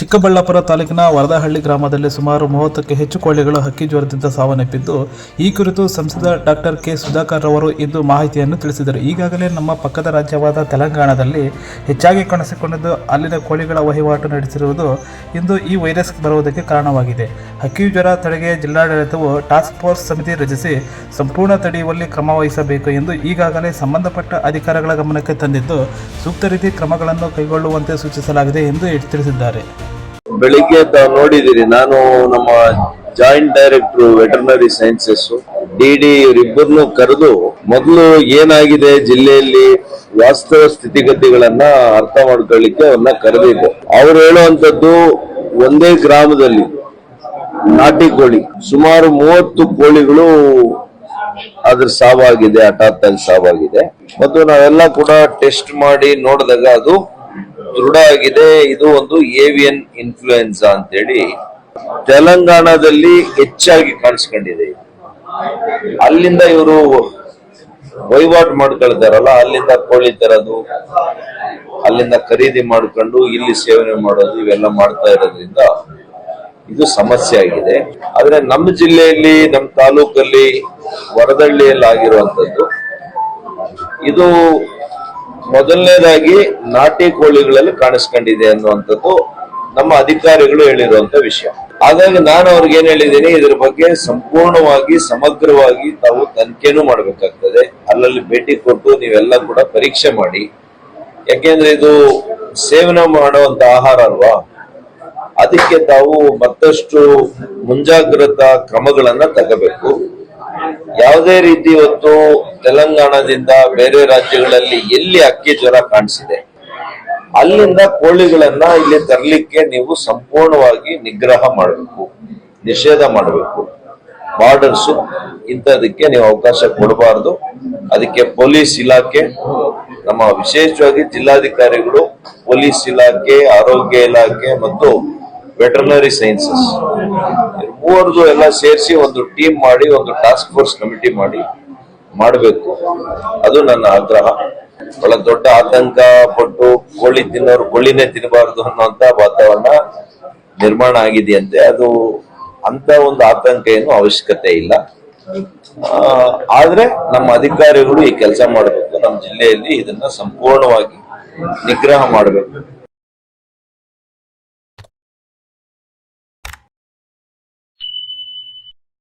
ಚಿಕ್ಕಬಳ್ಳಾಪುರ ತಾಲೂಕಿನ ವರದಹಳ್ಳಿ ಗ್ರಾಮದಲ್ಲಿ ಸುಮಾರು ಮೂವತ್ತಕ್ಕೆ ಹೆಚ್ಚು ಕೋಳಿಗಳು ಹಕ್ಕಿ ಜ್ವರದಿಂದ ಸಾವನ್ನಪ್ಪಿದ್ದು, ಈ ಕುರಿತು ಸಂಸದ ಡಾಕ್ಟರ್ ಕೆ ಸುಧಾಕರ್ ಅವರು ಇಂದು ಮಾಹಿತಿಯನ್ನು ತಿಳಿಸಿದರು. ಈಗಾಗಲೇ ನಮ್ಮ ಪಕ್ಕದ ರಾಜ್ಯವಾದ ತೆಲಂಗಾಣದಲ್ಲಿ ಹೆಚ್ಚಾಗಿ ಕಾಣಿಸಿಕೊಂಡಿದ್ದು, ಅಲ್ಲಿನ ಕೋಳಿಗಳ ವಹಿವಾಟು ನಡೆಸಿರುವುದು ಇಂದು ಈ ವೈರಸ್ ಬರುವುದಕ್ಕೆ ಕಾರಣವಾಗಿದೆ. ಹಕ್ಕಿ ಜ್ವರ ತಡೆಗೆ ಜಿಲ್ಲಾಡಳಿತವು ಟಾಸ್ಕ್ ಫೋರ್ಸ್ ಸಮಿತಿ ರಚಿಸಿ ಸಂಪೂರ್ಣ ತಡೆಯುವಲ್ಲಿ ಕ್ರಮ ವಹಿಸಬೇಕು ಎಂದು ಈಗಾಗಲೇ ಸಂಬಂಧಪಟ್ಟ ಅಧಿಕಾರಿಗಳ ಗಮನಕ್ಕೆ ತಂದಿದ್ದು, ಸೂಕ್ತ ರೀತಿ ಕ್ರಮಗಳನ್ನು ಕೈಗೊಳ್ಳುವಂತೆ ಸೂಚಿಸಲಾಗಿದೆ ಎಂದು ತಿಳಿಸಿದ್ದಾರೆ. ಬೆಳಿಗ್ಗೆ ತಾವು ನೋಡಿದಿರಿ, ನಾನು ನಮ್ಮ joint director veterinary sciences D ಇವರಿಬ್ಬರನ್ನು ಕರೆದು ಮೊದಲು ಏನಾಗಿದೆ ಜಿಲ್ಲೆಯಲ್ಲಿ ವಾಸ್ತವ ಸ್ಥಿತಿಗತಿಗಳನ್ನ ಅರ್ಥ ಮಾಡ್ಕೊಳ್ಳಿಕ್ಕೆ ಅವನ್ನ ಕರೆದಿದ್ದೆ. ಅವ್ರು ಹೇಳುವಂತದ್ದು ಒಂದೇ ಗ್ರಾಮದಲ್ಲಿ ನಾಟಿ ಕೋಳಿ ಸುಮಾರು ಮೂವತ್ತು ಕೋಳಿಗಳು ಅದ್ರ ಸಾವಾಗಿದೆ, ಹಠಾತ್ ಆಗಿ ಸಾವಾಗಿದೆ. ಮತ್ತು ನಾವೆಲ್ಲ ಕೂಡ ಟೆಸ್ಟ್ ಮಾಡಿ ನೋಡಿದಾಗ ಅದು ದೃಢ ಆಗಿದೆ ಇದು ಒಂದು ಏವಿಯನ್ ಇನ್ಫ್ಲೂಯೆನ್ಸಾ ಅಂತೇಳಿ ತೆಲಂಗಾಣದಲ್ಲಿ ಹೆಚ್ಚಾಗಿ ಕಾಣಿಸ್ಕೊಂಡಿದೆ. ಅಲ್ಲಿಂದ ಇವರು ವಹಿವಾಟು ಮಾಡ್ಕೊಳ್ತಾರಲ್ಲ, ಅಲ್ಲಿಂದ ಕೋಳಿ ತರೋದು, ಅಲ್ಲಿಂದ ಖರೀದಿ ಮಾಡ್ಕೊಂಡು ಇಲ್ಲಿ ಸೇವನೆ ಮಾಡೋದು, ಇವೆಲ್ಲ ಮಾಡ್ತಾ ಇರೋದ್ರಿಂದ ಇದು ಸಮಸ್ಯೆ ಆಗಿದೆ. ಆದ್ರೆ ನಮ್ಮ ಜಿಲ್ಲೆಯಲ್ಲಿ, ನಮ್ಮ ತಾಲೂಕಲ್ಲಿ ವರದಳ್ಳಿಯಲ್ಲಿ ಆಗಿರುವಂತದ್ದು ಇದು ಮೊದಲನೇದಾಗಿ ನಾಟಿ ಕೋಳಿಗಳಲ್ಲಿ ಕಾಣಿಸ್ಕೊಂಡಿದೆ ಅನ್ನುವಂಥದ್ದು ನಮ್ಮ ಅಧಿಕಾರಿಗಳು ಹೇಳಿರುವಂತ ವಿಷಯ. ಹಾಗಾಗಿ ನಾನು ಅವ್ರಿಗೆ ಏನ್ ಹೇಳಿದ್ದೀನಿ, ಇದ್ರ ಬಗ್ಗೆ ಸಂಪೂರ್ಣವಾಗಿ, ಸಮಗ್ರವಾಗಿ ತಾವು ತನಿಖೆನೂ ಮಾಡಬೇಕಾಗ್ತದೆ. ಅಲ್ಲಲ್ಲಿ ಭೇಟಿ ಕೊಟ್ಟು ನೀವೆಲ್ಲ ಕೂಡ ಪರೀಕ್ಷೆ ಮಾಡಿ. ಯಾಕೆಂದ್ರೆ ಇದು ಸೇವನೆ ಮಾಡುವಂತ ಆಹಾರ ಅಲ್ವಾ? ಅದಕ್ಕೆ ತಾವು ಮತ್ತಷ್ಟು ಮುಂಜಾಗ್ರತಾ ಕ್ರಮಗಳನ್ನ ತಗೋಬೇಕು. ಯಾವುದೇ ರೀತಿ ಇವತ್ತು ತೆಲಂಗಾಣದಿಂದ ಬೇರೆ ರಾಜ್ಯಗಳಲ್ಲಿ ಎಲ್ಲಿ ಅಕ್ಕಿ ಜ್ವರ ಕಾಣಿಸಿದೆ? ಅಲ್ಲಿಂದ ಕೋಳಿಗಳನ್ನ ಇಲ್ಲಿ ತರಲಿಕ್ಕೆ ನೀವು ಸಂಪೂರ್ಣವಾಗಿ ನಿಗ್ರಹ ಮಾಡಬೇಕು, ನಿಷೇಧ ಮಾಡಬೇಕು. ಬಾರ್ಡರ್ಸ್ ಇಂಥದಕ್ಕೆ ನೀವು ಅವಕಾಶ ಕೊಡಬಾರದು. ಅದಕ್ಕೆ ಪೊಲೀಸ್ ಇಲಾಖೆ, ನಮ್ಮ ವಿಶೇಷವಾಗಿ ಜಿಲ್ಲಾಧಿಕಾರಿಗಳು, ಪೊಲೀಸ್ ಇಲಾಖೆ, ಆರೋಗ್ಯ ಇಲಾಖೆ ಮತ್ತು ವೆಟರ್ನರಿ ಸೈನ್ಸಸ್ ಮೂವರದು ಎಲ್ಲ ಸೇರಿಸಿ ಒಂದು ಟೀಮ್ ಮಾಡಿ, ಒಂದು ಟಾಸ್ಕ್ ಫೋರ್ಸ್ ಕಮಿಟಿ ಮಾಡಿ ಮಾಡಬೇಕು. ಅದು ನನ್ನ ಆಗ್ರಹ. ಬಹಳ ದೊಡ್ಡ ಆತಂಕ, ಪಟ್ಟು, ಕೋಳಿ ತಿನ್ನೋರು ಕೋಳಿನೇ ತಿನ್ನಬಾರದು ಅನ್ನುವಂತ ವಾತಾವರಣ ನಿರ್ಮಾಣ ಆಗಿದೆಯಂತೆ. ಅದು ಅಂತ ಒಂದು ಆತಂಕ ಏನು ಅವಶ್ಯಕತೆ ಇಲ್ಲ. ಆದ್ರೆ ನಮ್ಮ ಅಧಿಕಾರಿಗಳು ಈ ಕೆಲಸ ಮಾಡಬೇಕು. ನಮ್ಮ ಜಿಲ್ಲೆಯಲ್ಲಿ ಇದನ್ನ ಸಂಪೂರ್ಣವಾಗಿ ನಿಗ್ರಹ ಮಾಡಬೇಕು.